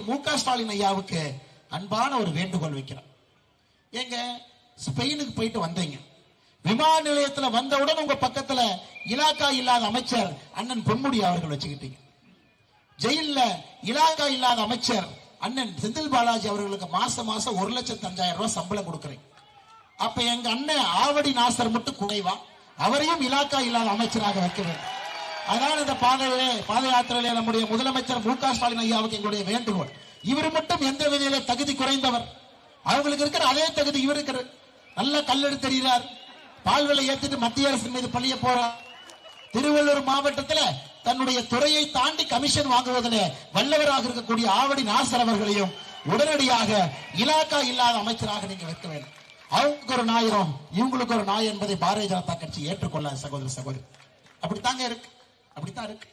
மு க ஸ்டாலின் ஐயாவுக்கு அன்பான ஒரு வேண்டுகோள் வைக்கிறோம் எங்க ஸ்பெயினுக்கு போயிட்டு வந்தீங்க. விமான நிலையத்துல வந்தவுடன் உங்க பக்கத்துல இலாக்கா இல்லாத அமைச்சர் அண்ணன் பொன்முடி அவர்கள் வச்சுக்கிட்டீங்க. ஜெயில்ல இலாக்கா இல்லாத அமைச்சர் அண்ணன் செந்தில் பாலாஜி அவர்களுக்கு மாசம் மாசம் ஒரு லட்சத்து அஞ்சாயிரம் ரூபாய் சம்பளம் கொடுக்குறீங்க அப்ப எங்க அண்ணன் ஆவடி நாசர் மட்டும் குறைவா? அவரையும் இலாக்கா இல்லாத அமைச்சராக வைக்க வேண்டும். அதான் இந்த பாதையிலே பாத யாத்திரையிலே நம்முடைய முதலமைச்சர் மு க ஸ்டாலின் ஐயாவுக்கு எங்களுடைய வேண்டுகோள். இவர் மட்டும் எந்த விதையில தகுதி குறைந்தவர். அவங்களுக்கு இருக்கிற அதே தகுதி இவருக்கு இருக்கிற நல்ல கல்லெடு தெரிகிறார் பால்விலை ஏற்றிட்டு மத்திய அரசின் மீது பழிய போறார். திருவள்ளூர் மாவட்டத்துல தன்னுடைய துறையை தாண்டி கமிஷன் வாங்குவதிலே வல்லவராக இருக்கக்கூடிய ஆவடி நாசர் அவர்களையும் உடனடியாக இலாக்கா இல்லாத அமைச்சராக நீங்க வைக்க வேண்டும். அவங்களுக்கு ஒரு நாயிரம் இவங்களுக்கு ஒரு நாய் என்பதை பாரதிய ஜனதா கட்சி ஏற்றுக்கொள்ள சகோதர சகோதரி. அப்படித்தாங்க இருக்கு. அப்படித்தான் இருக்கு